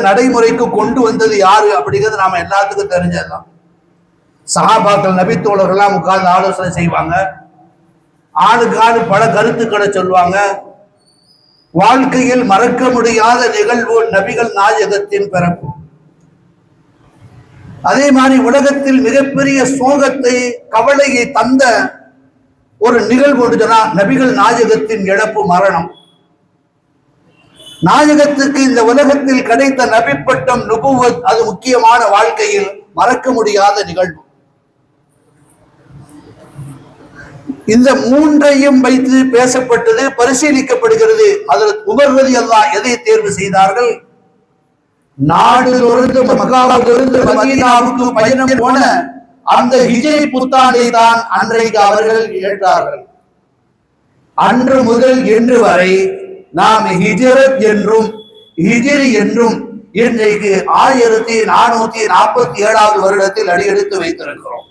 நடைமுறைக்கு கொண்டு வந்தது யாரு அப்படிங்கிறது நாம எல்லாத்துக்கும் தெரிஞ்சதுதான். சகாபாக்கள் நபித்தோழர்கள்லாம் உட்கார்ந்து ஆலோசனை செய்வாங்க. ஆளுக்கு ஆளு பல கருத்துக்களை சொல்லுவாங்க. வாழ்க்கையில் மறக்க முடியாத நிகழ்வு நபிகள் நாயகத்தின் பிறப்பு. அதே மாதிரி உலகத்தில் மிகப்பெரிய சோகத்தை கவலையை தந்த ஒரு நிகழ்வு நபிகள் நாயகத்தின் இழப்பு மரணம். நாயகத்துக்கு இந்த உலகத்தில் கிடைத்த நபிப்பட்டம் நுபுவத் அது முக்கியமான வாழ்க்கையில் மறக்க முடியாத நிகழ்வு. இந்த மூன்றையும் வைத்து பேசப்பட்டது பரிசீலிக்கப்படுகிறது. அதில் உமர்வதி அல்லாஹ் எதை தேர்வு செய்தார்கள்? நாடு மகாவிலிருந்து மதீனாவுக்கு பயணம் போன அந்த விஜய் புத்தாண்டை தான் அன்றைக்கு அவர்கள் ஏற்றார்கள். அன்று முதல் இன்று வரை நாம் ஹிஜரத் என்றும் ஹிஜிரி என்றும் இன்றைக்கு ஆயிரத்தி நானூத்தி நாற்பத்தி ஏழாவது வருடத்தில் அடியெடுத்து வைத்திருக்கிறோம்.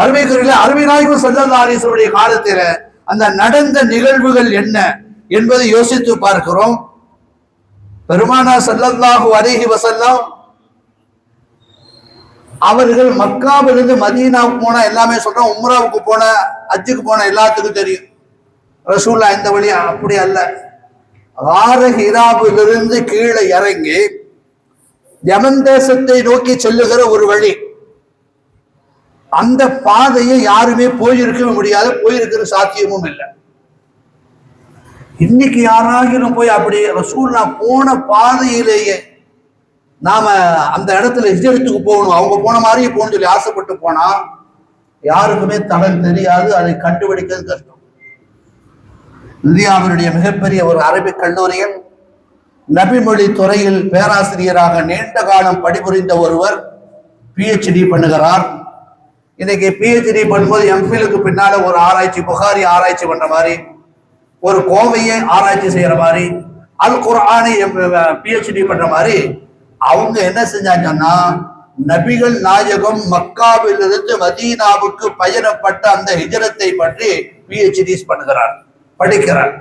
அருமைக்குரிய அருமைநாயகம் செல்லல்லாரீஸ்வருடைய காலத்தில அந்த நடந்த நிகழ்வுகள் என்ன என்பதை யோசித்து பார்க்கிறோம். பெருமானா ஸல்லல்லாஹு அருகி வசல்லாம் அவர்கள் மக்காவிலிருந்து மதீனாவுக்கு போன எல்லாமே சொல்றோம் உம்ராவுக்கு போன அஜுக்கு போன எல்லாத்துக்கும் தெரியும். ரசூல்லா இந்த வழி அப்படி அல்ல. ஆறு ஹிராபிலிருந்து கீழே இறங்கி யமன் தேசத்தை நோக்கி செல்லுகிற ஒரு வழி. அந்த பாதையை யாருமே போயிருக்கவே முடியாது போயிருக்கிற சாத்தியமும் இல்லை. இன்னைக்கு யாராகிலும் போய் அப்படி ரசூல்லா போன பாதையிலேயே நாம அந்த இடத்துல ஹிஜரத்துக்கு போகணும் அவங்க போன மாதிரியே போகணும்னு சொல்லி ஆசைப்பட்டு போனா யாருக்குமே தகவல் தெரியாது அதை கண்டுபிடிக்கிறது கஷ்டம். இந்தியாவினுடைய மிகப்பெரிய ஒரு அரபிக் கல்லூரியில் நபிமொழி துறையில் பேராசிரியராக நீண்ட காலம் பணிபுரிந்த ஒருவர் பிஹெச்டி பண்ணுகிறார். இன்னைக்கு பிஹெச்டி பண்ணும்போது எம்ஃபிலுக்கு பின்னால ஒரு ஆராய்ச்சி புகாரி ஆராய்ச்சி பண்ற மாதிரி ஒரு கோவையை ஆராய்ச்சி செய்யற மாதிரி அல் குர்ஆனை பிஹெச்டி பண்ற மாதிரி அவங்க என்ன செஞ்சாங்கன்னா நபிகள் நாயகம் மக்காவிலிருந்து மதீனாவுக்கு பயணப்பட்ட அந்த ஹிஜரத்தை பற்றி பிஹெச்டிஸ் பண்ணுகிறார். படிக்கிறார்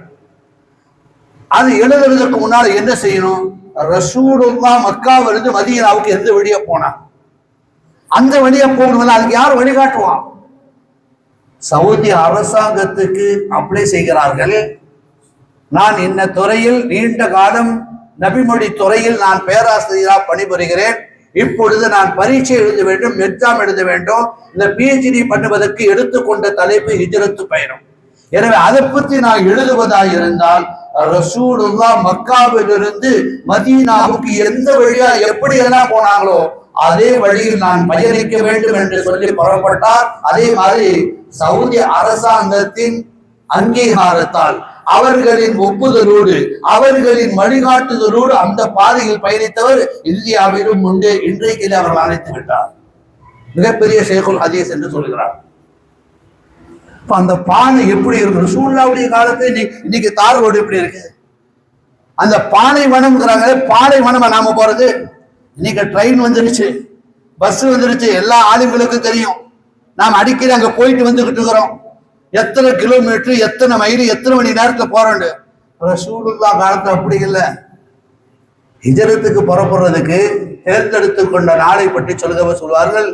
அது எழுதுறதுக்கு முன்னால என்ன செய்யணும்? ரசூலுல்லா மக்காவிலிருந்து மதீனாவுக்கு எந்த வழியா போனான். அந்த வழியா போகணும்ல அதுக்கு யார் வழிகாட்டுவான் சவுதி அரசாங்கத்துக்கு அப்ளை செய்கிறார்கள். நான் இந்த துறையில் நீண்ட காலம் நபிமொழி துறையில் நான் பேராசிரியராக பணிபுரிகிறேன். இப்பொழுது நான் பரீட்சை எழுத வேண்டும் எக்ஸாம் எழுத வேண்டும். இந்த பிஹெச்டி பண்ணுவதற்கு எடுத்துக்கொண்ட தலைப்பு ஹிஜரத்து பயணம். எனவே அதை பற்றி நான் எழுதுவதா இருந்தால் ரசூலுல்லா மக்காவிலிருந்து மதீனாவுக்கு எந்த வழியா எப்படி எல்லாம் போனாங்களோ அதே வழியில் நான் பயணிக்க வேண்டும் என்று சொல்லி புறப்பட்டார். அதே மாதிரி சவுதி அரசாங்கத்தின் அங்கீகாரத்தால் அவர்களின் ஒப்புதலோடு அவர்களின் வழிகாட்டுதலோடு அந்த பாதையில் பயணித்தவர் இந்தியாவிலும் உண்டு. இன்றைக்கு அவர்கள் அழைத்து விட்டார் மிகப்பெரிய ஷேகுல் ஹதீஸ் என்று சொல்கிறார். இப்போ அந்த பானை எப்படி இருக்கு ரசூல்லாவுடைய காலத்து இன்னைக்கு இன்னைக்கு தார் ரோடு எப்படி இருக்கு? அந்த பானை வனம்ங்கிறாங்க பானை வனமா நாம போறது. இன்னைக்கு ட்ரெயின் வந்துருச்சு பஸ் வந்துருச்சு எல்லா ஆளுங்களுக்கும் தெரியும். நாம் அடிக்கடி அங்க போயிட்டு வந்துகிட்டு இருக்கிறோம். எத்தனை கிலோமீட்டர் எத்தனை மைல் எத்தனை மணி நேரத்துல போறோண்டு ரசூலுல்லா காலத்துல அப்படி இல்லை. ஹிஜரத்துக்கு புறப்படுறதுக்கு தேர்ந்தெடுத்து கொண்ட நாளை பற்றி சொல்லுகவ சொல்வார்கள்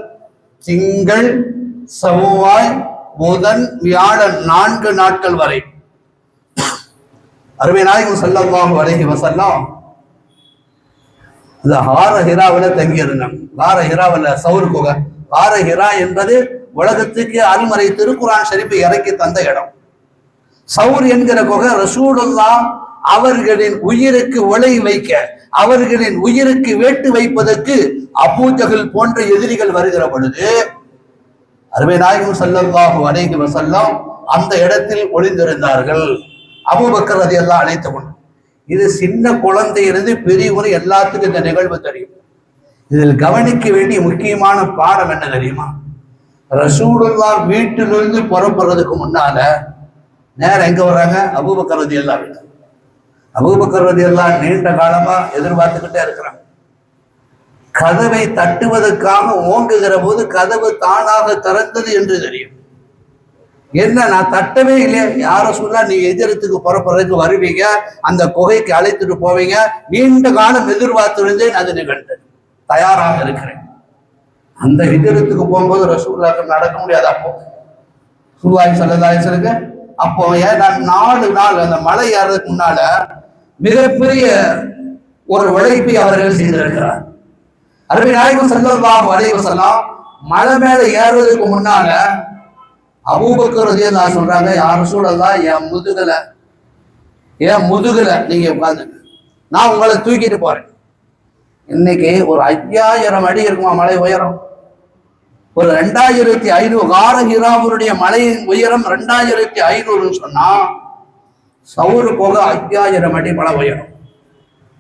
திங்கள் செவ்வாய் புதன் வியாழன் நான்கு நாட்கள் வரை. அருமை நாயகம் செல்லவாங்க அழகி வசல்லாம் இந்த ஹார ஹிராவில் தங்கியிருந்தேன் ஹார ஹிராவில் சவுர் குகை. ஹார ஹிரா என்பது உலகத்துக்கு அல்மறை திருக்குரான் ஷரீஃபை இறக்கி தந்த இடம். சவுர் என்கிற குகை ரசூலுல்லா அவர்களின் உயிருக்கு உலை வைக்க அவர்களின் உயிருக்கு வேட்டு வைப்பதற்கு அபூஜகல் போன்ற எதிரிகள் வருகிற பொழுது அருமை நாயகம் ஸல்லல்லாஹு அலைஹி வஸல்லம் அந்த இடத்தில் ஒளிந்திருந்தார்கள். அபூபகர்வதி எல்லாம் அழைத்து கொண்டு இது சின்ன குழந்தையிலிருந்து பெரியவர் எல்லாத்துக்கும் இந்த நிகழ்வு தெரியும். இதில் கவனிக்க வேண்டிய முக்கியமான பாடம் என்ன தெரியுமா? ரசூலுல்லா வீட்டிலிருந்து புறப்படுறதுக்கு முன்னால நேரம் எங்க வர்றாங்க? அபூபக்கர் ரலியல்லாஹு வீட்டு அபூபக்கர் எல்லாம் நீண்ட காலமா எதிர்பார்த்துக்கிட்டே இருக்கிறாங்க. கதவை தட்டுவதற்காக ஓங்குகிற போது கதவு தானாக திறந்தது என்று தெரியும். என்ன நான் தட்டவே இல்லையா? யார சொல்ல நீ எதிரத்துக்கு புறப்படுறதுக்கு வருவீங்க. அந்த குகைக்கு அழைத்துட்டு போவீங்க. நீண்ட காலம் எதிர்பார்த்திருந்தேன் அது நிகழ்ந்தது. தயாராக இருக்கிறேன். அந்த எதிரத்துக்கு போகும்போது ரசூல்லாக்கள் நடக்க முடியாது அப்போ. சுருவாய் சொல்லுங்க அப்போ ஏன் நான் நாலு நாள் அந்த மலை ஏறதுக்கு முன்னால மிகப்பெரிய ஒரு உழைப்பை அவர்கள் செய்திருக்கிறார். அருமை நாயகம் செல்லல்லாஹு அலைஹி செல்லாம் மலை மேல ஏறுவதற்கு முன்னால அபூபக்கர் நான் சொல்றாங்க யார் சூழல்லாம் என் முதுகல என் முதுகல நீங்க உட்காந்துங்க நான் உங்களை தூக்கிட்டு போறேன். இன்னைக்கு ஒரு ஐயாயிரம் அடி இருக்குமா மலை உயரம்? ஒரு ரெண்டாயிரத்தி ஐநூறு காரஹிராவுடைய மலையின் உயரம் ரெண்டாயிரத்தி ஐநூறுன்னு சொன்னா சவுறு போக ஐயாயிரம் அடி மலை உயரம்.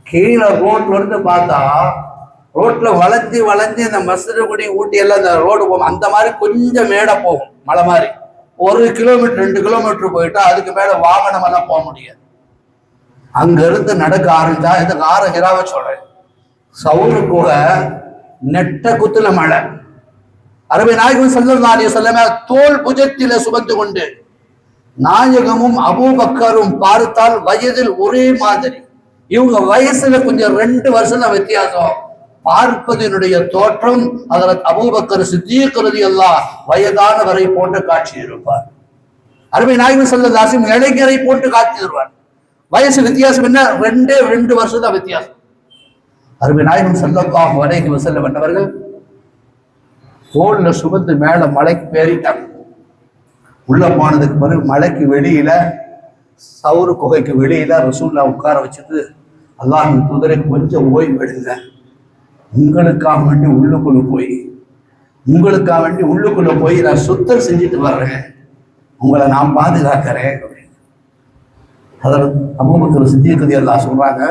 கீழே ரோட்ல இருந்து பார்த்தா ரோட்ல வளைஞ்சு வளைஞ்சு இந்த மசுரகுடி ஊட்டி எல்லாம் இந்த ரோடு போகும். அந்த மாதிரி கொஞ்சம் மேடை போகும் மலை மாதிரி. ஒரு கிலோமீட்டர் ரெண்டு கிலோமீட்டர் போயிட்டா அதுக்கு மேல வாகனம் எல்லாம் போக முடியாது. அங்க இருந்து நடக்க ஆரம்பிச்சா இந்த ஆறு ஹிராவை சொல்றேன். சவுரு கூட நெட்ட குத்துல மழை. அரபி நாயகம் செல்லி செல்லம தோல் புஜத்தில சுமந்து கொண்டு நாயகமும் அபூபக்கரும் பார்த்தால் வயதில் ஒரே மாதிரி. இவங்க வயசுல கொஞ்சம் ரெண்டு வருஷம் தான் வித்தியாசம். பார்ப்பதனுடைய தோற்றம். அதில் அபூபக்கர் சித்தியக்கிறது எல்லாம் வயதானவரை போன்ற காட்சி இருப்பார் அருமை நாயகன் செல்லதாசும் இளைஞரை போட்டு காட்சி தருவார் வயசு வித்தியாசம் என்ன? ரெண்டே ரெண்டு வருஷம் தான் வித்தியாசம். அருமை நாயகன் செல்லல்லாஹு வரைக்கு செல்ல வந்தவர்கள் தோல்ல சுமந்து மேல மலைக்கு பேறிட்டாங்க உள்ள போனதுக்கு பிறகு மலைக்கு வெளியில சவுறு குகைக்கு வெளியில ரசூல்லா உட்கார வச்சுட்டு அல்லாஹ் குதிரை கொஞ்சம் ஓய்வு எடுங்க. உங்களுக்காக வேண்டி உள்ளுக்குள்ள போய் உங்களுக்காக வேண்டி உள்ளுக்குள்ள போய் நான் சுத்தம் செஞ்சுட்டு வர்றேன். உங்களை நான் பாதுகாக்கிறேன். அப்படின்னு அதில் அபூபக்கர் சித்தியக்கதி எல்லாம் சொல்றாங்க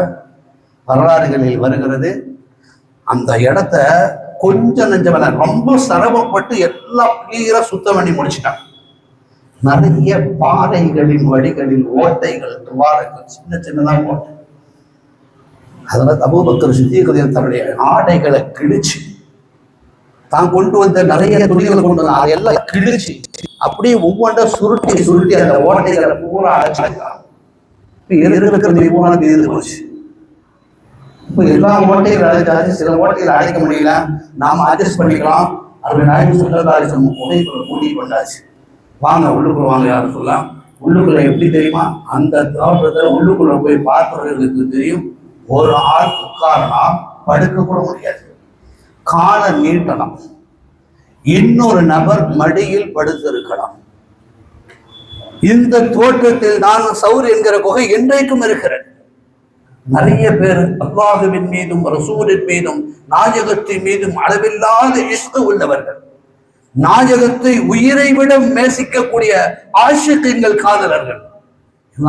வரலாறுகளில் வருகிறது அந்த இடத்த கொஞ்சம் நெஞ்சவன ரொம்ப சிரமப்பட்டு எல்லாம் கிளியரா சுத்தம் பண்ணி முடிச்சிட்டான் நிறைய பாறைகளின் வழிகளில் ஓட்டைகள் துவாரங்கள் சின்ன சின்னதாக ஓட்டை அதனால் அபூபக்கர் சித்தியக்கதியில் தன்னுடைய ஆடைகளை கிழிச்சு தான் கொண்டு வந்த நிறைய துணிகளை கொண்டு வந்த அதையெல்லாம் கிழிச்சு அப்படியே ஒவ்வொன்றா சுருட்டி சுருட்டி அந்த ஓட்டைகளை பூரா அடைச்சிருக்கான் இருக்கிற விமானம் எதிர்த்து போச்சு இப்போ எல்லா ஓட்டைகள் அழைச்சாச்சு சில ஓட்டைகள் அழைக்க முடியல. நாம அட்ஜஸ்ட் பண்ணிக்கலாம். அப்படி நாயகம் சொல்லதாரிசம் உடைக்குள்ள கூட்டி கொண்டாச்சு வாங்க உள்ளுக்குள்ள வாங்க யாரும் சொல்லலாம்? உள்ளுக்குள்ள எப்படி தெரியுமா? அந்த தோட்டத்தில் உள்ளுக்குள்ள போய் பார்ப்பவர்களுக்கு தெரியும். ஒரு ஆள் உட்காரலாம் படுக்க கூட முடியாது. காலை நீட்டலாம். இன்னொரு நபர் மடியில் படுத்திருக்கலாம். இந்த தோற்றத்தில் நான் சௌர் என்கிற குகை என்றைக்கும் இருக்கிறேன் நிறைய பேர் அல்லாஹுவின் மீதும் ரசூலின் மீதும் நாயகத்தின் மீதும் அளவில்லாத இஷ்டு உள்ளவர்கள். நாயகத்தை உயிரை விட நேசிக்கக்கூடிய ஆஷிக்கங்கள் காதலர்கள்.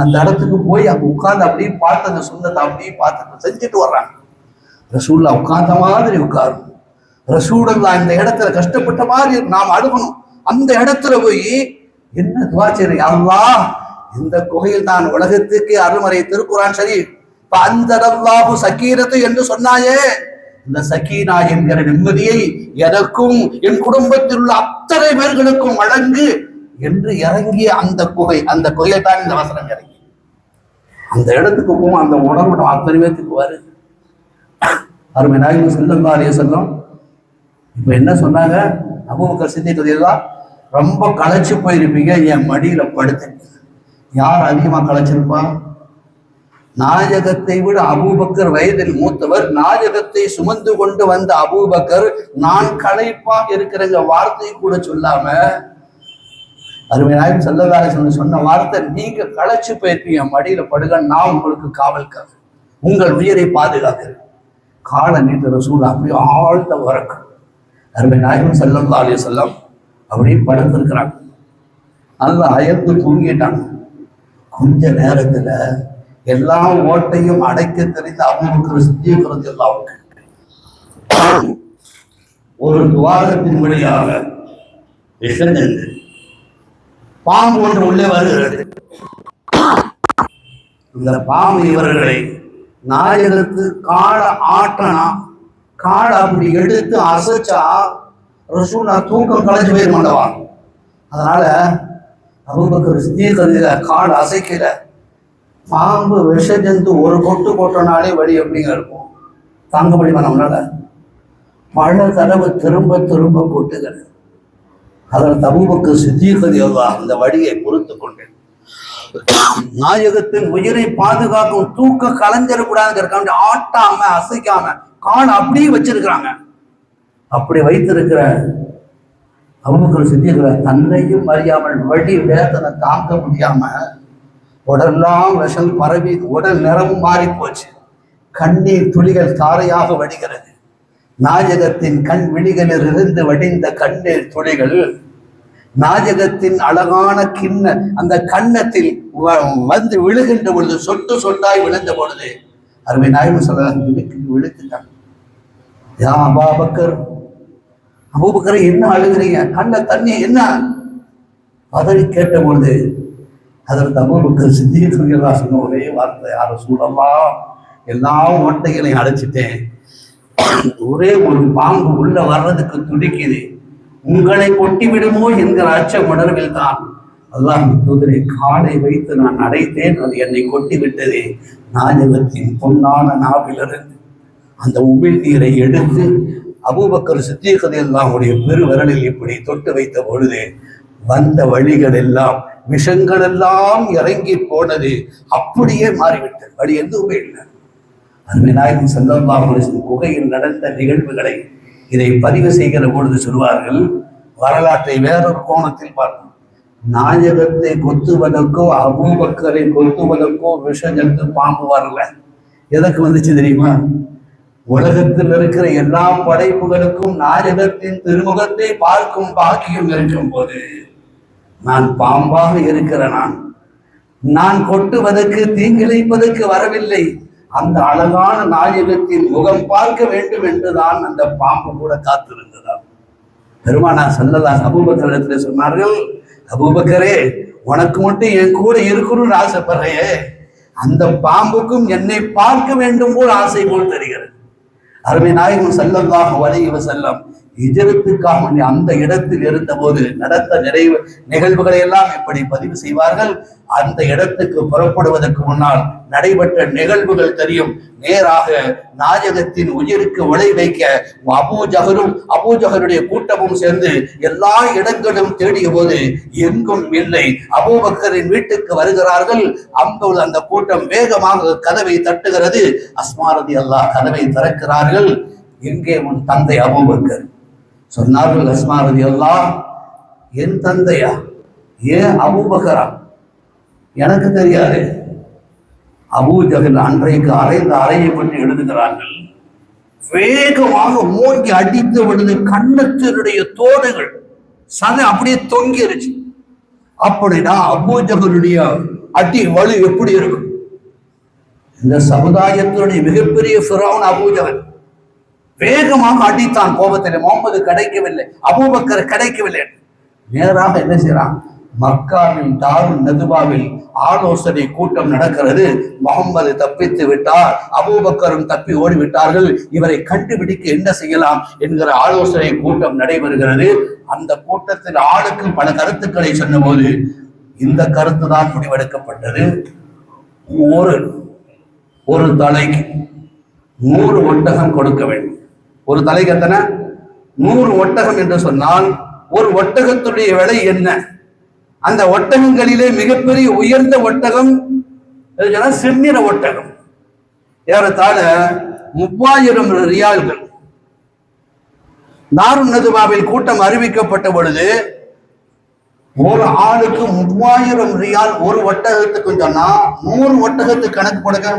அந்த இடத்துக்கு போய் அங்கே உட்கார்ந்து அப்படியே பார்த்து அந்த சொந்தத்தை அப்படியே பார்த்து செஞ்சுட்டு வர்றாங்க. ரசூல்லா உட்கார்ந்த மாதிரி உட்காரும். ரசூடல்லா இந்த இடத்துல கஷ்டப்பட்ட மாதிரி நாம் அழுகணும். அந்த இடத்துல போய் என்ன துவாச்சரி அல்லாஹ் இந்த குகையில் தான் உலகத்துக்கு அருமறை திருக்குறான் சரி அந்த சக்கீரத்து என்று சொன்னாயே. இந்த சக்கீனா என்கிற நிம்மதியை எனக்கும் என் குடும்பத்தில் உள்ள அத்தனை பேர்களுக்கும் வழங்கு. என்று இறங்கிய அந்த குகை அந்த குகையை தான் இந்த வசனம் இறங்கி. அந்த இடத்துக்கு போகும் அந்த உணர்வு அத்தனை பேத்துக்கு வருது. அருமை நாயகம் செல்லம் அலைய செல்லம் இப்ப என்ன சொன்னாங்க? அபூபக்கர் சிந்திக்கிறதெல்லாம் ரொம்ப களைச்சு போயிருப்பீங்க என் மடியில படுத்தேன் யார் அதிகமா களைச்சிருப்பா? நாயகத்தை விட அபூபக்கர் வயதில் மூத்தவர் நாயகத்தை சுமந்து கொண்டு வந்த அபூபக்கர் நான் களைப்பா இருக்கிறங்க வார்த்தை கூட சொல்லாம அருமை நாயகம் செல்லதாரி சொன்ன சொன்ன வார்த்தை நீங்க களைச்சு போயிருப்பீங்க மடியில படுக நான் உங்களுக்கு காவல்காக உங்கள் உயிரை பாதுகாக்கிறது கால நீட்டுற சூழல் அப்படியே ஆழ்ந்த வரக்கு அருமை நாயகம் செல்லம் அலி செல்லம் அப்படியே படுத்திருக்கிறாங்க. நல்லா அயர்ந்து தூங்கிட்டாங்க. கொஞ்ச நேரத்துல எல்லா ஓட்டையும் அடைக்க தெரிந்த அவங்களுக்கு சித்தியக்கிறது எல்லாம் ஒரு துவாரத்தின் வழியாக விஷந்து பாம்பு ஒன்று உள்ளே வருகிறது. இந்த பாம்பு இவர்களை நாயகத்து காடை ஆட்டனா காடை அப்படி எடுத்து அசைச்சா ரசூலா தூக்கம் கலைஞ்சு போயிட மாட்டவா அதனால அபூபக்கர் சித்திகதில காடு அசைக்கல. பாம்பு விஷ ஜந்து ஒரு கொட்டு கொட்டனாலே வழி எப்படிங்க இருக்கும். தாங்க முடியுமா நம்மளால. பல தடவை திரும்ப திரும்ப கொட்டுகிறது. அதன் தபுபக்கு சித்திகதி அந்த வழியை பொறுத்து கொண்டேன். நாயகத்தின் உயிரை பாதுகாக்கும் தூக்க கலைஞ்சிடக்கூடாதுங்கிறக்காண்டி ஆட்டாம அசைக்காம கால் அப்படியே வச்சிருக்கிறாங்க. அப்படி வைத்திருக்கிற அவங்களுக்கு சித்திகிற தன்னையும் அறியாமல் வழி வேதனை தாங்க முடியாம உடல்லாம் விஷம் பரவி உடல் நிறமும் மாறி போச்சு. கண்ணீர் துளிகள் தாரையாக வடிகிறது. நாயகத்தின் கண் விழிகளிலிருந்து வடிந்த கண்ணீர் துளிகள் நாயகத்தின் அழகான கிண்ண அந்த கண்ணத்தில் வந்து விழுகின்ற பொழுது சொட்டு சொட்டாய் விழுந்த பொழுது அருமை நாயகம் சொல்ல விழுத்துட்டான். யா அபாபக்கர் அபூபக்கர் என்ன அழுகிறீங்க? கண்ண தண்ணி என்ன? பதவி கேட்ட பொழுது அதற்கு அபூபக்கர் சித்திகா சொன்ன ஒரே வார்த்தை யாரும் சூழலாம் எல்லா ஓட்டைகளையும் அடைச்சிட்டேன். ஒரே ஒரு பாம்பு உள்ள வர்றதுக்கு துடிக்குது. உங்களை கொட்டி விடுமோ என்கிற அச்ச உணர்வில் தான். அல்லாஹ் தூதரை காலை வைத்து நான் அடைத்தேன் அது என்னை கொட்டி விட்டது நாயகத்தின் பொன்னான நாவிலிருந்து. அந்த உமிழ் நீரை எடுத்து அபூபக்கர் சித்திகதையல்லாவுடைய பெரு விரலில் இப்படி தொட்டு வைத்த பொழுது வந்த வழிகள் எல்லாம் விஷங்கள் எல்லாம் இறங்கி போனது. அப்படியே மாறிவிட்டது. வழி எதுவுமே இல்லை. அருமைநாயகம் செல்லல்லாஹுலின் குகையில் நடந்த நிகழ்வுகளை இதை பதிவு செய்கிற பொழுது சொல்வார்கள் வரலாற்றை வேறொரு கோணத்தில் பார்க்கணும் நாயகத்தை கொத்துவதற்கோ அபூபக்கரை கொத்துவதற்கோ விஷஜந்து பாம்பு வரல. எதற்கு வந்துச்சு தெரியுமா? உலகத்தில் இருக்கிற எல்லா படைப்புகளுக்கும் நாயகத்தின் திருமுகத்தை பார்க்கும் பாக்கியம் இருக்கும் போது நான் பாம்பாக இருக்கிற நான். நான் கொட்டுவதற்கு தீங்கிழைப்பதற்கு வரவில்லை. அந்த அழகான நாயகத்தின் முகம் பார்க்க வேண்டும் என்றுதான் அந்த பாம்பு கூட காத்திருந்ததா பெருமானா சல்லல்லாஹ் அபூபக்கரிடத்துல சொன்னார்கள் அபூபக்கரே உனக்கு மட்டும் என் கூட இருக்கணும்னு ஆசைப்படுறையே. அந்த பாம்புக்கும் என்னை பார்க்க வேண்டும் போல் ஆசை போல் தெரிகிறது. அருமை நாயகம் செல்லந்தாக வலைவ செல்லம் இஜரத்துக்காக அந்த இடத்தில் இருந்தபோது நடந்த நிறைவு நிகழ்வுகளை எல்லாம் எப்படி பதிவு செய்வார்கள். அந்த இடத்துக்கு புறப்படுவதற்கு முன்னால் நடைபெற்ற நிகழ்வுகள் தெரியும். நேராக நாயகத்தின் உயிருக்கு விளை வைக்க அபூஜகரும் அபூஜகருடைய கூட்டமும் சேர்ந்து எல்லா இடங்களும் தேடிய போது எங்கும் இல்லை. அபூபக்கரின் வீட்டுக்கு வருகிறார்கள். அங்குள்ள அந்த கூட்டம் வேகமாக கதவை தட்டுகிறது. அஸ்மாரதி அல்லாஹ் கதவை திறக்கிறார்கள். எங்கே உன் தந்தை அபூபக்கர்? சொன்னார்கள் அஸ்மாரதி அல்லா என் தந்தையா? ஏன் அபூபக்கரா எனக்கு தெரியாது. அபூஜகன் அன்றைக்கு அரைந்த அறையை பற்றி எழுதுகிறார்கள். வேகமாக மூங்கி அடித்து விடுது கண்ணத்தினுடைய தோடுகள் சதை அப்படியே தொங்கிருச்சு. அப்படின்னா அபூஜகனுடைய அடி வலு எப்படி இருக்கும்? இந்த சமுதாயத்தினுடைய மிகப்பெரிய ஃபிரௌன் அபூஜகன் வேகமாக அடித்தான் கோபத்தில். முகமது கிடைக்கவில்லை. அபூபக்கர் கிடைக்கவில்லை. நேராக என்ன செய்யறான் மக்காவின் தாரு நதுபாவில் ஆலோசனை கூட்டம் நடக்கிறது. முகம்மது தப்பித்து விட்டார். அபூபக்கரும் தப்பி ஓடிவிட்டார்கள். இவரை கண்டுபிடிக்க என்ன செய்யலாம் என்கிற ஆலோசனை கூட்டம் நடைபெறுகிறது. அந்த கூட்டத்தில் ஆளுக்கு பல கருத்துக்களை சொன்னபோது இந்த கருத்து தான் முடிவெடுக்கப்பட்டது. ஒரு ஒரு தலைக்கு நூறு ஒட்டகம் கொடுக்க வேண்டும். ஒரு தலைக்கு எத்தனை நூறு ஒட்டகம் என்று சொன்னால் ஒரு ஒட்டகத்துடைய விலை என்ன? அந்த ஒட்டகங்களிலே மிகப்பெரிய உயர்ந்த ஒட்டகம் எது சொன்னா செந்நிற ஒட்டகம். ஏறத்தாழ மூவாயிரம் ரியால்கள். தாருன் நதுபாவில் கூட்டம் அறிவிக்கப்பட்ட பொழுது ஒரு ஆளுக்கு மூவாயிரம் ரியால் ஒரு ஒட்டகத்துக்கு சொன்னா நூறு ஒட்டகத்துக்கு கணக்கு போடுங்க.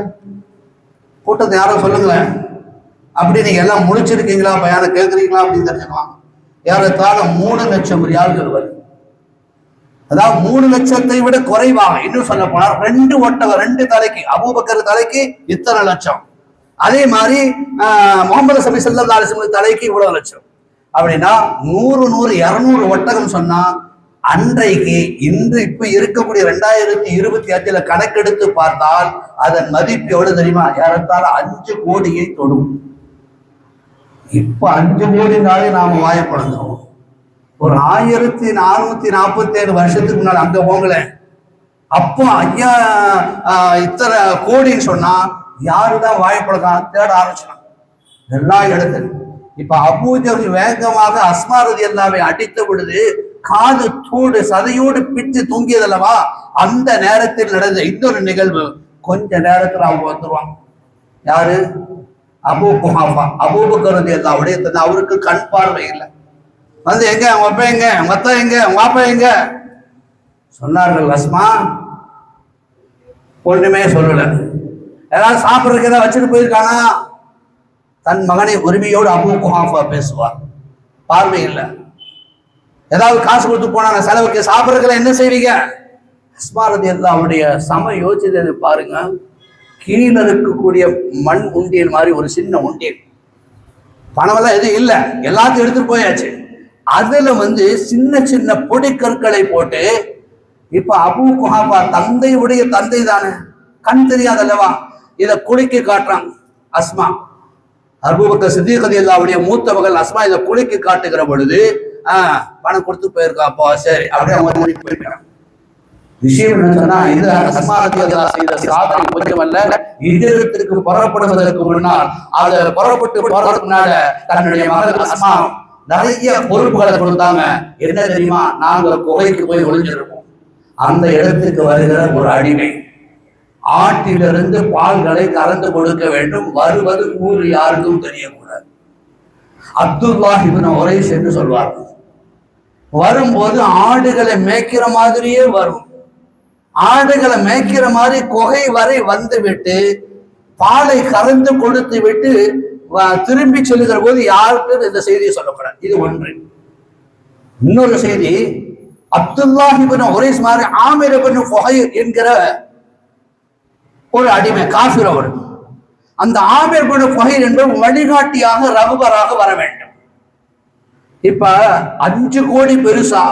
கூட்டத்தை யாரோ சொல்லுங்களேன். அப்படி நீங்க எல்லாம் முடிச்சிருக்கீங்களா பயான கேட்குறீங்களா அப்படின்னு தெரிஞ்சுக்கலாம். ஏறத்தாழ மூணு லட்சம் ரியால்கள் வரும் அதாவது மூணு லட்சத்தை விட குறைவாக இன்னும் சொல்ல போனால் ரெண்டு ஒட்டகம் ரெண்டு தலைக்கு அபூபக்கர் தலைக்கு இத்தனை லட்சம். அதே மாதிரி ஆஹ், முகமது சபி சல்லா அலிஸ்லம் தலைக்கு இவ்வளவு லட்சம். அப்படின்னா நூறு நூறு இருநூறு ஒட்டகம் சொன்னா அன்றைக்கு இன்று இப்ப இருக்கக்கூடிய ரெண்டாயிரத்தி இருபத்தி அஞ்சுல கணக்கெடுத்து பார்த்தால் அதன் மதிப்பு எவ்வளவு தெரியுமா? ஏறத்தாழ அஞ்சு கோடியை தொடும். இப்ப அஞ்சு கோடினாலே நாம வாயப்படுறோம் ஒரு ஆயிரத்தி நானூத்தி நாற்பத்தி ஏழு வருஷத்துக்கு முன்னாடி அங்க போங்களேன் அப்போ ஐயா இத்தனை கோடின்னு சொன்னா யாருதான் வாய்ப்பழக்கம் தேட ஆரம்பிச்சான் எல்லா இடத்துலையும் இப்ப அபூஜர் வேகமாக அஸ்மாரதி எல்லாமே அடித்து விடுது காது தூடு சதையோடு பிச்சு தூங்கியதல்லவா? அந்த நேரத்தில் நடந்த இன்னொரு நிகழ்வு. கொஞ்ச நேரத்துல அவங்க வந்துருவாங்க. யாரு? அபூ குஹாஃபா அபூபக்கரது எல்லா உடைய அவருக்கு கண் பார்வை இல்லை. வந்து எங்க? உங்க அப்பா எங்க? உங்க அத்தா எங்க? உங்க அப்பா எங்க? சொன்னார்கள் அஸ்மா ஒண்ணுமே சொல்லல. ஏதாவது சாப்பிட்றதுக்கு ஏதாவது வச்சுட்டு போயிருக்கானா? தன் மகனை உரிமையோடு அபூ குஹாஃபா பேசுவார். பார்வை இல்லை. ஏதாவது காசு கொடுத்து போனாங்க செலவுக்கு சாப்பிட்றதுல என்ன செய்வீங்க? அஸ்மாரதி எல்லாம் அவருடைய சம யோசித்தது பாருங்க. கீழே இருக்கக்கூடிய மண் உண்டியல் மாதிரி ஒரு சின்ன உண்டியல். பணமெல்லாம் எதுவும் இல்லை. எல்லாத்தையும் எடுத்துட்டு போயாச்சு. அதுல வந்து சின்ன சின்ன பொடிக்கற்களை போட்டு இப்ப அபூ குஹாபா தந்தையுடைய தந்தை தானே. கண் தெரியாதல்லவா? இதை குலுக்கி காட்டுறாங்க அஸ்மா. அபுபக்க சித்திகதி அல்லாவுடைய மூத்த மகள் அஸ்மா இதை குலுக்கி காட்டுகிற பொழுது ஆஹ் பணம் கொடுத்து போயிருக்காப்பா சரி அப்படியே அவங்க போயிருக்காங்க. விஷயம் என்ன சொன்னா இது அஸ்மா செய்த சாதனை கொஞ்சமல்ல இதயத்திற்கு புறப்படுவதற்கு முன்னால் அதை புறப்பட்டு போறதுக்கு முன்னால தன்னுடைய மகள் அஸ்மா நிறைய பொறுப்புகளை கொடுத்தாங்க. என்ன தெரியுமா? நாங்கள் குகைக்கு போய் ஒளிஞ்சிருப்போம். அந்த இடத்துக்கு வருகிற ஒரு அடிமை ஆட்டிலிருந்து பால்களை கறந்து கொடுக்க வேண்டும். வருவது ஊர் யாருக்கும் தெரியக்கூடாது. அப்துல்லா இப்னு ஒரே சென்று சொல்வார்கள். வரும்போது ஆடுகளை மேய்க்கிற மாதிரியே வரும். ஆடுகளை மேய்க்கிற மாதிரி குகை வரை வந்து விட்டு பாலை கறந்து கொடுத்து விட்டு வ- திரும்பி செல்லுகிற போது யாருக்கும் இந்த செய்தியை சொல்லக்கூடாது இது ஒன்று. இன்னொரு செய்தி அப்துல்லாஹ் இப்னு மாதிரி ஆமிர் இப்னு என்கிற ஒரு அடிமை காஃபிர் அவர். அந்த ஆமிர் இப்னு ஃபுஹைர் என்பது வழிகாட்டியாக ரகுபராக வர வேண்டும். இப்ப அஞ்சு கோடி பெருசா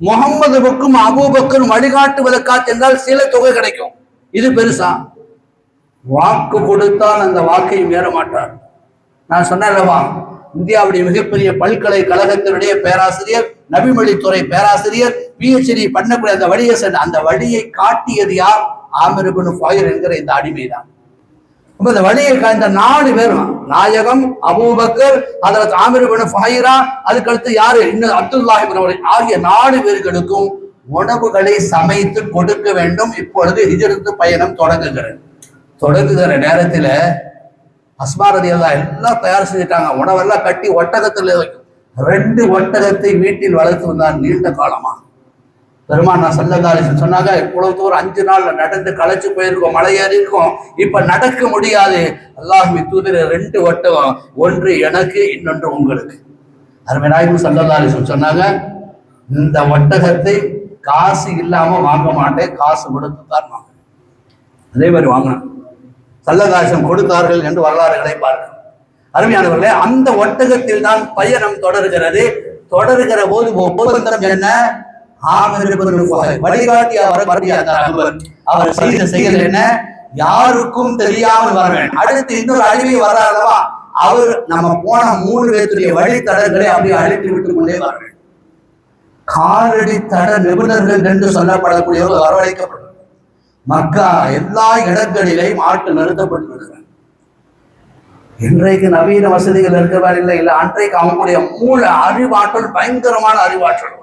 முகம்மதுவுக்கும் அபூபக்கரும் வழிகாட்டுவதற்காக சென்றால் சில தொகை கிடைக்கும். இது பெருசா? வாக்கு கொடுத்தால் அந்த வாக்கை மீற மாட்டார். நான் சொன்னேன்லவா இந்தியாவுடைய மிகப்பெரிய பல்கலைக்கழகத்தினுடைய பேராசிரியர் நபிமொழித்துறை பேராசிரியர் பிஹெச்டி பண்ணக்கூடிய அந்த வழியை சென்ற அந்த வழியை காட்டியது யார்? ஆமிருபுன் ஃபாயர் என்கிற இந்த அடிமைதான். அப்ப இந்த வழியில் கா- இந்த நாலு பேரும் நாயகம் அபூபக்கர் அதற்கு ஆமிருபுன் ஃபாயிரா அதுக்கடுத்து யாரு? இன்னும் அப்துல்லாஹி ஆகிய நாலு பேர்களுக்கும் உணவுகளை சமைத்து கொடுக்க வேண்டும். இப்பொழுது ஹிஜ்ரத்து பயணம் தொடங்குகிறது. தொடங்குகிற நேரத்துல அஸ்மாரதி எல்லாம் எல்லாம் தயார் செஞ்சுட்டாங்க. உணவெல்லாம் கட்டி ஒட்டகத்துல ரெண்டு ஒட்டகத்தை வீட்டில் வளர்த்து வந்தார் நீண்ட காலமாக பெருமான் நான் சொல்லதாரி சொன்னாங்க இவ்வளவு தூரம் அஞ்சு நாள்ல நடந்து களைச்சு போயிருக்கோம் மலையேறி இருக்கோம். இப்ப நடக்க முடியாது. அல்லாஹுவி தூதர் ரெண்டு வட்டம் ஒன்று எனக்கு இன்னொன்று உங்களுக்கு. அருமை நாயகம் சல்லதாரி சொன்னாங்க இந்த ஒட்டகத்தை காசு இல்லாம வாங்க மாட்டேன் காசு கொடுத்து தான் வாங்க அதே மாதிரி வாங்கினேன் சல்லதாசம் கொடுத்தார்கள் என்று வரலாறுகளை பார்க்கிறோம். அருமையானவர்களே அந்த ஒட்டகத்தில் தான் பயணம் தொடர்கிறது. தொடர்கிற போது ஒவ்வொரு என்ன? வழிகாட்டியா வரக்கூடிய அந்த நபர் அவர் செய்த செயல் என்ன? யாருக்கும் தெரியாமல் வர வேண்டும். அடுத்து இன்னொரு அழிவை வராதவா? அவர் நம்ம போன மூணு பேருடைய வழித்தடங்களை அப்படியே அழித்து விட்டு கொண்டே வர வேண்டும். காலடி தட நிபுணர்கள் என்று சொல்லப்படக்கூடியவர்கள் வரவழைக்கப்படும் மக்கா எல்லா இடங்களிலேயும் ஆட்டு நிறுத்தப்பட்டிருக்கிறார். இன்றைக்கு நவீன வசதிகள் இருக்கிறவா இல்லை இல்லை. அன்றைக்கு அவங்களுடைய மூல அறிவாற்றல் பயங்கரமான அறிவாற்றல்.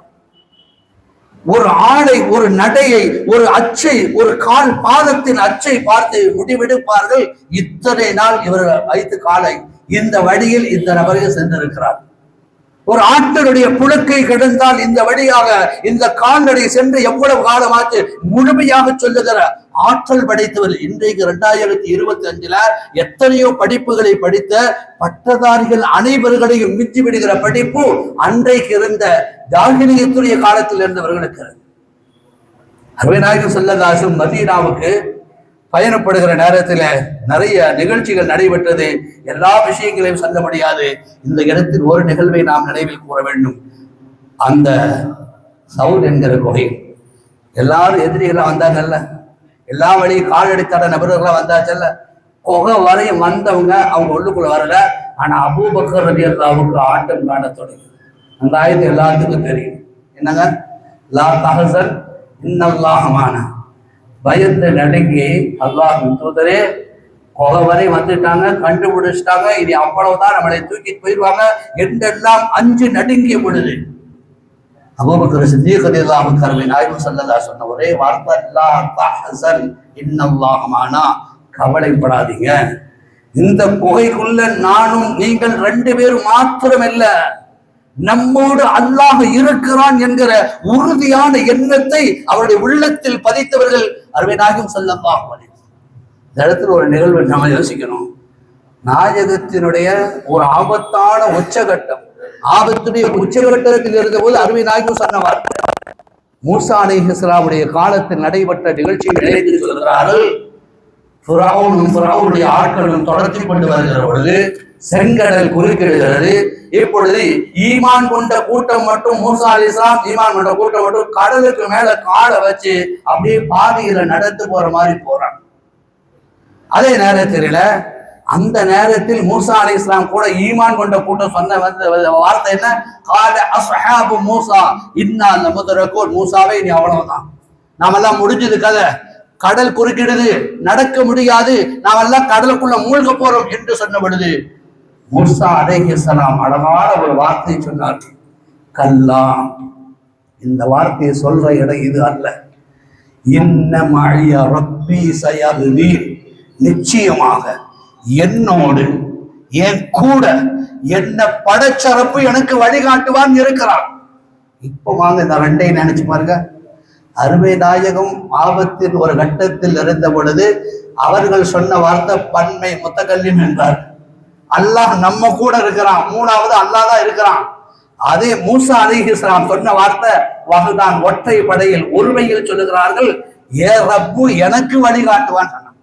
ஒரு ஆடை ஒரு நடையை ஒரு அச்சை ஒரு கால் பாதத்தின் அச்சை பார்த்து முடிவெடுப்பார்கள். இத்தனை நாள் இவர் வைத்து காலை இந்த வழியில் இந்த நபர்கள் சென்றிருக்கிறார். ஒரு ஆட்டனுடைய புழுக்கை கிடந்தால் இந்த வழியாக இந்த கால்நடை சென்று எவ்வளவு காலமாச்சு முழுமையாக சொல்லுகிற ஆற்றல் படைத்தவர் இன்றைக்கு இரண்டாயிரத்தி இருபத்தி அஞ்சுல எத்தனையோ படிப்புகளை படித்த பட்டதாரிகள் அனைவர்களையும் மிஞ்சி விடுகிற படிப்பு அன்றைக்கு இருந்த ஜாகிலியத்துடைய காலத்தில் இருந்தவர்களுக்கு இருக்கு. அருமைநாயகம் செல்லதாசும் மதீனாவுக்கு பயணப்படுகிற நேரத்தில் நிறைய நிகழ்ச்சிகள் நடைபெற்றது. எல்லா விஷயங்களையும் சொல்ல முடியாது. இந்த இடத்தில் ஒரு நிகழ்வை நாம் நினைவில் கூற வேண்டும். அந்த சவுல் என்கிற குகை. எல்லாரும் எதிரிகளாக வந்தாங்கல்ல. எல்லா வழியும் காலடி நபர்களாக வந்தாச்சல்ல குகை வரையும் வந்தவங்க அவங்க உள்ளுக்குள்ள வரல. ஆனா அபூபக்கர் ரவி அல்லாவுக்கு ஆட்டம் காண தொடங்கி அந்த ஆயத்தை எல்லாத்துக்கும் தெரியும். என்னங்க? லா தகசன் இன்னல்லாகமான பயத்தை நடுங்கி அல்லாஹ் தூதரே கொலை வரை வந்துட்டாங்க கண்டுபிடிச்சிட்டாங்க. இனி அவ்வளவுதான் நம்மளை தூக்கி போயிடுவாங்க. என்றெல்லாம் அஞ்சு நடுங்கிய பொழுது. அபூபக்கர் சித்திக் ரலியல்லாஹு கருமை ஆய்வு சல்லல்லா சொன்ன ஒரே வார்த்தை லா தஹசன் இன்னல்லாகமானா கவலைப்படாதீங்க. இந்த குகைக்குள்ள நானும் நீங்கள் ரெண்டு பேரும் மாத்திரமல்ல. நம்மோடு அல்லாஹ் இருக்கிறான் என்கிற உறுதியான எண்ணத்தை அவருடைய உள்ளத்தில் பதித்தவர்கள் அருமை நாயகம் சல்லல்லாஹு இந்த இடத்துல ஒரு நிகழ்வு நம்ம யோசிக்கணும். நாயகத்தினுடைய ஒரு ஆபத்தான உச்சகட்டம் ஆபத்துடைய உச்சகட்டத்தில் இருந்தபோது அருமை நாயகம் சொன்ன வார்த்தை. மூசா அலை இஸ்லாமுடைய காலத்தில் நடைபெற்ற நிகழ்ச்சியை சொல்கிறார்கள். புறாவும் புறாவுடைய ஆட்களும் தொடர்ச்சி கொண்டு வருகிற பொழுது செங்கடல் குறுக்கிடுகிறது இப்பொழுது ஈமான் கொண்ட கூட்டம் மட்டும் மூசா அலி இஸ்லாம் ஈமான் கொண்ட கூட்டம் மட்டும் கடலுக்கு மேல காலை வச்சு அப்படியே பாதையில நடந்து போற மாதிரி போறாங்க. அதே நேரத்தில் அந்த நேரத்தில் மூசா அலி இஸ்லாம் கூட ஈமான் கொண்ட கூட்டம் சொன்ன வந்த வார்த்தை என்ன? கால அஸ்ஹாபு மூசா இன்னா நமுதரக்கூர் மூசாவே நீ அவ்வளவுதான். நாமெல்லாம் முடிஞ்சது கதை. கடல் குறுக்கிடுது நடக்க முடியாது. நாமெல்லாம் கடலுக்குள்ள மூழ்க போறோம் என்று சொன்ன பொழுது மூசா அலேஹலாம் அழகான ஒரு வார்த்தை சொன்னார். கல்லா இந்த வார்த்தையை சொல்ற இடம் இது அல்ல. என்ன மழிய ரப்பி சயதுவீர் நிச்சயமாக என்னோடு என் கூட என்ன படைச்சரப்பு எனக்கு வழிகாட்டுவான் இருக்கிறான். இப்போ வாங்க இந்த ரெண்டையும் நினைச்சு பாருங்க. அருமை நாயகம் ஆபத்தின் ஒரு கட்டத்தில் இருந்த பொழுது அவர்கள் சொன்ன வார்த்தை பன்மை முத்தகல்யம் என்றார். அல்லாஹ் நம்ம கூட இருக்கிறான். மூணாவது அல்லாஹ் தான் இருக்கிறான். அதே மூசா அலிஹிஸ்லாம் சொன்ன வார்த்தை வகுதான் ஒற்றை படையில் ஒருமையில் சொல்லுகிறார்கள் ஏ ரப்பு எனக்கு வழிகாட்டுவான் சொன்னான்.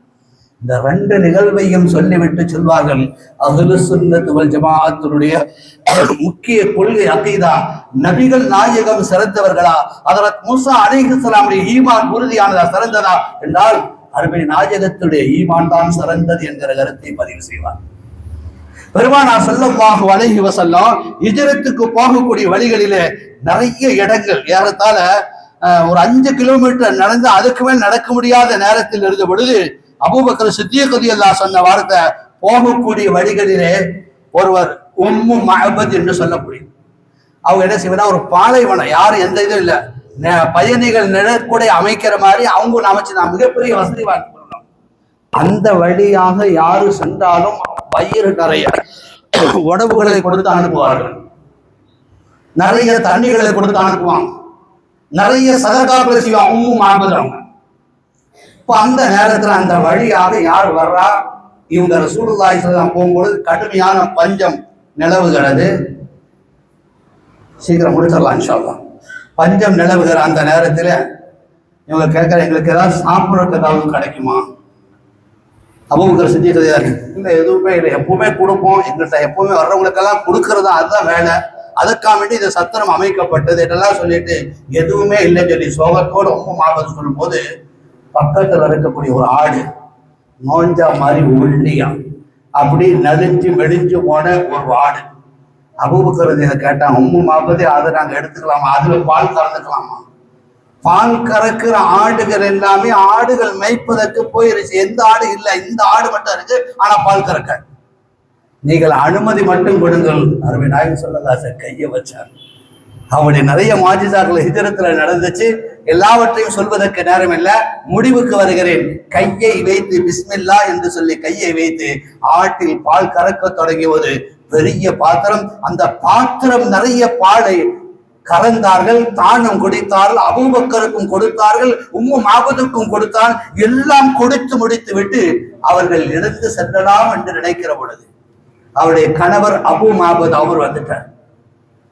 இந்த ரெண்டு நிகழ்வையும் சொல்லிவிட்டு சொல்வார்கள் அகுலு சுன்னத்து வல் ஜமாஅத்தினுடைய முக்கிய கொள்கை அகைதா. நபிகள் நாயகம் சிறந்தவர்களா? அதரத் மூசா அலிஹிஸ்லாமுடைய ஈமான் உறுதியானதா சிறந்ததா? என்றால் அருமை நாயகத்துடைய ஈமான் தான் சிறந்தது என்கிற கருத்தை பதிவு செய்வார். பெருமானா செல்லமாக வழங்கி வசல்லம் இஜரத்துக்கு போகக்கூடிய வழிகளிலே நிறைய இடங்கள். ஏறத்தால ஒரு அஞ்சு கிலோமீட்டர் நடந்து அதுக்கு மேல் நடக்க முடியாத நேரத்தில் இருந்த பொழுது அபூபக்கர் சித்திய கதியல்லா சொன்ன வார்த்தை போகக்கூடிய வழிகளிலே ஒருவர் உம்மு மஹபத் என்று சொல்ல முடியும் அவங்க என்ன செய்வனா ஒரு பாலைவனம் யாரும் எந்த இதுவும் இல்லை. பயணிகள் நிழற்கூடை அமைக்கிற மாதிரி அவங்க அமைச்சு நான் மிகப்பெரிய வசதி வாய்ப்பு அந்த வழியாக யாரு சென்றாலும் வயிறு நிறைய உடம்புகளை கொடுத்து அனுப்புவார்கள். நிறைய தண்ணிகளை கொடுத்து அனுப்புவாங்க. நிறைய சதகாக்களை செய்வாங்க. உம்மும் மாபதம் இப்போ அந்த நேரத்தில் அந்த வழியாக யார் வர்றா? இவங்க ரசூலுல்லாஹி போகும்பொழுது கடுமையான பஞ்சம் நிலவுகிறது. சீக்கிரம் முடிச்சிடலாம் இன்ஷா பஞ்சம் நிலவுகிற அந்த நேரத்தில் இவங்க கேட்குற எங்களுக்கு ஏதாவது சாப்பிட்றதுக்கு ஏதாவது கிடைக்குமா? அபூபக்கர் கிடையாது இல்லை எதுவுமே இல்லை. எப்பவுமே கொடுப்போம். எங்கள்கிட்ட எப்பவுமே வர்றவங்களுக்கெல்லாம் கொடுக்கறது அதுதான் வேலை. அதுக்காக வேண்டி இந்த சத்திரம் அமைக்கப்பட்டது இதெல்லாம் சொல்லிட்டு எதுவுமே இல்லைன்னு சொல்லி சோகத்தோட ரொம்ப மாபத்து சொல்லும்போது பக்கத்தில் இருக்கக்கூடிய ஒரு ஆடு நோஞ்சா மாதிரி ஒல்லியா. அப்படி நெறிஞ்சு மெடிஞ்சு போன ஒரு ஆடு. அபூபக்கர் இதை கேட்டான் உம்மு மாபதே அதை நாங்கள் எடுத்துக்கலாமா? அதில் பால் கலந்துக்கலாமா பால் கறக்கிற ஆடுகள் எல்லாமே ஆடுகள் மேய்ப்பதற்கு போயிருச்சு. எந்த ஆடு இல்லை இந்த ஆடு மட்டும் இருக்கு ஆனா பால் கறக்க. நீங்கள் அனுமதி மட்டும் கொடுங்கள் அருமை நாயகம் சொல்லதாச கையை வச்சார். அவருடைய நிறைய மாஜிசார்கள் ஹிஜரத்துல நடந்துச்சு. எல்லாவற்றையும் சொல்வதற்கு நேரம் இல்ல முடிவுக்கு வருகிறேன். கையை வைத்து பிஸ்மில்லா என்று சொல்லி கையை வைத்து ஆட்டில் பால் கறக்க தொடங்கியது பெரிய பாத்திரம் அந்த பாத்திரம் நிறைய பாலை கறந்தார்கள் தானும் குடித்தார்கள் அபூபக்கருக்கும் கொடுத்தார்கள் உம்மு மாபதுக்கும் கொடுத்தால் எல்லாம் கொடுத்து முடித்து விட்டு அவர்கள் இருந்து செல்லலாம் என்று நினைக்கிற பொழுது அவருடைய கணவர் அபு மாபத் அவர் வந்துட்டார்.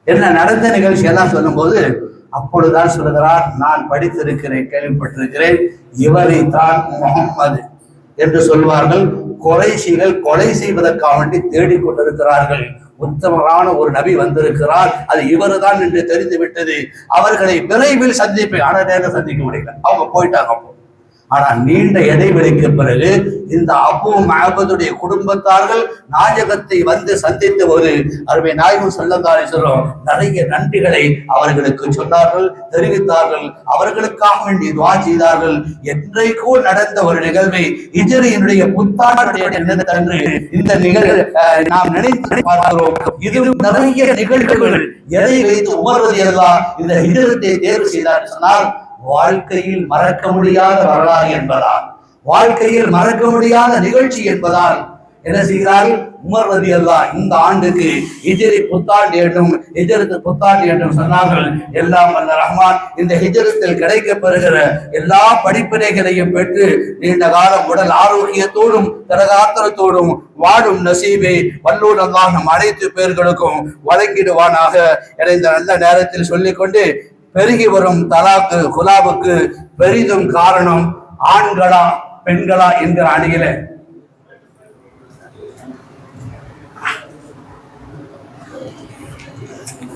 என்ன நடந்த நிகழ்ச்சி எல்லாம் சொல்லும்போது அப்பொழுதுதான் சொல்லுகிறார் நான் படித்திருக்கிறேன் கேள்விப்பட்டிருக்கிறேன் இவரை தான் முகம்மது என்று சொல்வார்கள். கொலை செய்கள் கொலை செய்வதற்காக வேண்டி தேடிக் கொண்டிருக்கிறார்கள் உத்தமரான ஒரு நபி வந்திருக்கிறார். அது இவருதான் என்று தெரிந்து விட்டது அவர்களை விரைவில் சந்திப்பேன் ஆனா நேரம் சந்திக்க முடியல. அவங்க போயிட்டாங்க அப்போ. ஆனால் நீண்ட இடைவெளிக்கு பிறகு இந்த அபு மஹபதுடைய குடும்பத்தார்கள் நாயகத்தை வந்து சந்தித்த போது அருமை நாயகம் சொல்லந்தாலே சொல்லும் நிறைய நன்றிகளை அவர்களுக்கு சொன்னார்கள் தெரிவித்தார்கள். அவர்களுக்காக வேண்டி துவா செய்தார்கள். என்றைக்கோ நடந்த ஒரு நிகழ்வை இஜரியினுடைய புத்தாண்டுடைய தினத்தன்று இந்த நிகழ்வு நாம் நினைத்து பார்க்கிறோம். இது நிறைய நிகழ்வுகள் எதை வைத்து உமர்வது எல்லாம் இந்த ஹிஜரத்தை தேர்வு செய்தார் சொன்னால் வாழ்க்கையில் மறக்க முடியாத வரலாறு என்பதால் வாழ்க்கையில் மறக்க முடியாத நிகழ்ச்சி என்பதால் என்ன செய்கிறார்கள் உமர் ரதி அல்லா இந்த ஆண்டுக்கு ஹிஜரி புத்தாண்டு என்றும் ஹிஜரத்து புத்தாண்டு என்றும் சொன்னார்கள். எல்லாம் அந்த ரஹ்மான் இந்த ஹிஜரத்தில் கிடைக்க பெறுகிற எல்லா படிப்பினைகளையும் பெற்று நீண்ட காலம் உடல் ஆரோக்கியத்தோடும் திரகாத்திரத்தோடும் வாடும் நசீபை வல்லூர் அல்லாஹ் நம் அனைத்து பேர்களுக்கும் வழங்கிடுவானாக என இந்த நல்ல நேரத்தில் சொல்லிக்கொண்டு பெருகி வரும் தலாக்கு குலாபுக்கு பெரிதும் காரணம் ஆண்களா பெண்களா என்கிற அணியில.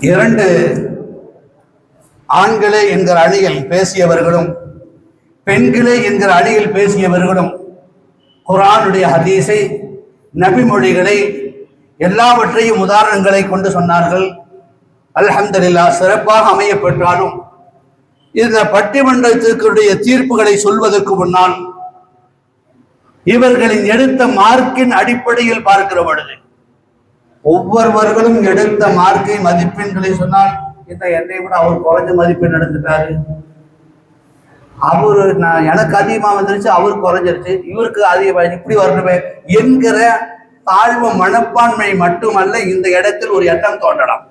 இரண்டு ஆண்களே என்கிற அணியில் பேசியவர்களும் பெண்களே என்கிற அணியில் பேசியவர்களும் குரானுடைய ஹதீஸை நபிமொழிகளை எல்லாவற்றையும் உதாரணங்களை கொண்டு சொன்னார்கள். அல்ஹம்துலில்லாஹ் சிறப்பாக அமையப்பெற்றாலும் இந்த பட்டிமன்றத்திற்குடைய தீர்ப்புகளை சொல்வதற்கு முன்னால் இவர்களின் எடுத்த மார்க்கின் அடிப்படையில் பார்க்கிற பொழுது ஒவ்வொருவர்களும் எடுத்த மார்க்கை மதிப்பெண்களை சொன்னால் இந்த என்னை விட அவர் குறைஞ்ச மதிப்பெண் எடுத்துட்டாரு. அவரு நான் எனக்கு அதிகமா வந்துருச்சு அவருக்கு குறைஞ்சிருச்சு. இவருக்கு அதிகமாக இப்படி வரணுமே என்கிற தாழ்வு மனப்பான்மை மட்டுமல்ல இந்த இடத்தில் ஒரு எண்ணம் தோன்றலாம்.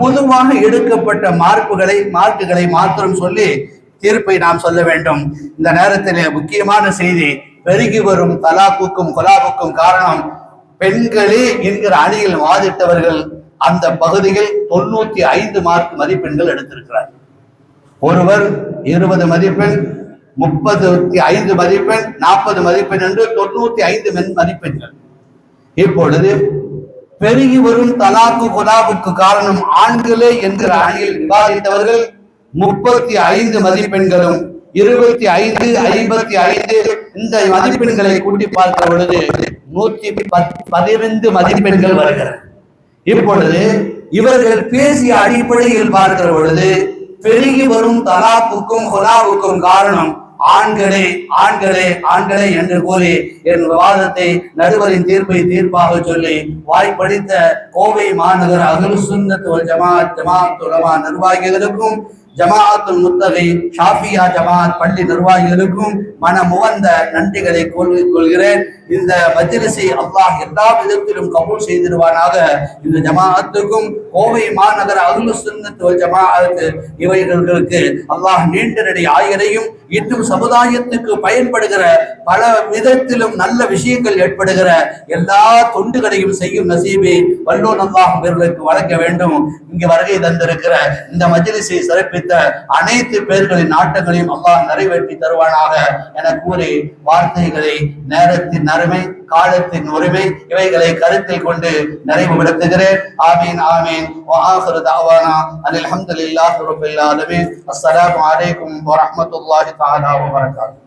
பொதுவாக எடுக்கப்பட்ட மார்க்குகளை மார்க்குகளை மாத்திரம் சொல்லி தீர்ப்பை நாம் சொல்ல வேண்டும். இந்த நேரத்தில் முக்கியமான செய்தி பெருகி வரும் தலாக்குக்கும் கொலாபுக்கும் காரணம் பெண்களே என்கிற அணியில் வாதிட்டவர்கள் அந்த பகுதியில் தொண்ணூத்தி ஐந்து மார்க் மதிப்பெண்கள் எடுத்திருக்கிறார். ஒருவர் இருபது மதிப்பெண் முப்பத்தி ஐந்து மதிப்பெண் நாற்பது மதிப்பெண் என்று தொண்ணூத்தி ஐந்து மென் மதிப்பெண்கள். இப்பொழுது பெருகி வரும் தலாக்கு குலாபுக்கு காரணம் ஆண்களே என்கிற அணியில் விவாதித்தவர்கள் முப்பத்தி ஐந்து மதிப்பெண்களும் இருபத்தி ஐந்து ஐம்பத்தி ஐந்து இந்த மதிப்பெண்களை கூட்டி பார்க்கிற பொழுது நூத்தி பத்- பதினைந்து மதிப்பெண்கள் வருகிறது. இப்பொழுது இவர்கள் பேசிய அடிப்படையில் பார்க்கிற பொழுது பெருகி வரும் தலாப்புக்கும் ஹொலாவுக்கும் காரணம் ஆண்களே ஆண்களே ஆண்களே என்று கூறி என் விவாதத்தை நடுவரின் தீர்ப்பை தீர்ப்பாக சொல்லி வாய்ப்படித்த கோவை மாநகர அகல் சுன்னத் ஜமாத் ஜமாத் உலமா நிர்வாகிகளுக்கும் ஜமாஅத்துல் முத்தகை ஷாஃபியா ஜமாத் பள்ளி நிர்வாகிகளுக்கும் மனமுவந்த நன்றிகளை கொள்கிறேன். இந்த மஜ்லிஸை அல்லாஹ் எல்லா விதத்திலும் கபூல் செய்திருவானாக இந்த ஜமாஅத்துக்கும் கோவை மாநகர அகுலு ஜமாஅத்து இவைகளுக்கு அல்லாஹ் நீண்ட நெடி ஆயரையும் இன்னும் சமுதாயத்துக்கு பயன்படுகிற பல விதத்திலும் நல்ல விஷயங்கள் ஏற்படுகிற எல்லா தொண்டுகளையும் செய்யும் நசீபை வல்லோன் அல்லாஹ் இவர்களுக்கு வழங்க வேண்டும். இங்கு வருகை தந்திருக்கிற இந்த மஜ்லிஸை சிறப்பித்த அனைத்து பேர்களின் நாட்டங்களையும் அல்லாஹ் நிறைவேற்றி தருவானாக என கூறி வார்த்தைகளை நேரத்தின் அருமை காலத்தின் உரிமை இவைகளை கருத்தில் கொண்டு நிறைவுபடுத்துகிறேன் ஆமீன் ஆமீன் وآخر دعوانا أن الحمد لله رب العالمين السلام عليكم ورحمة الله تعالى وبركاته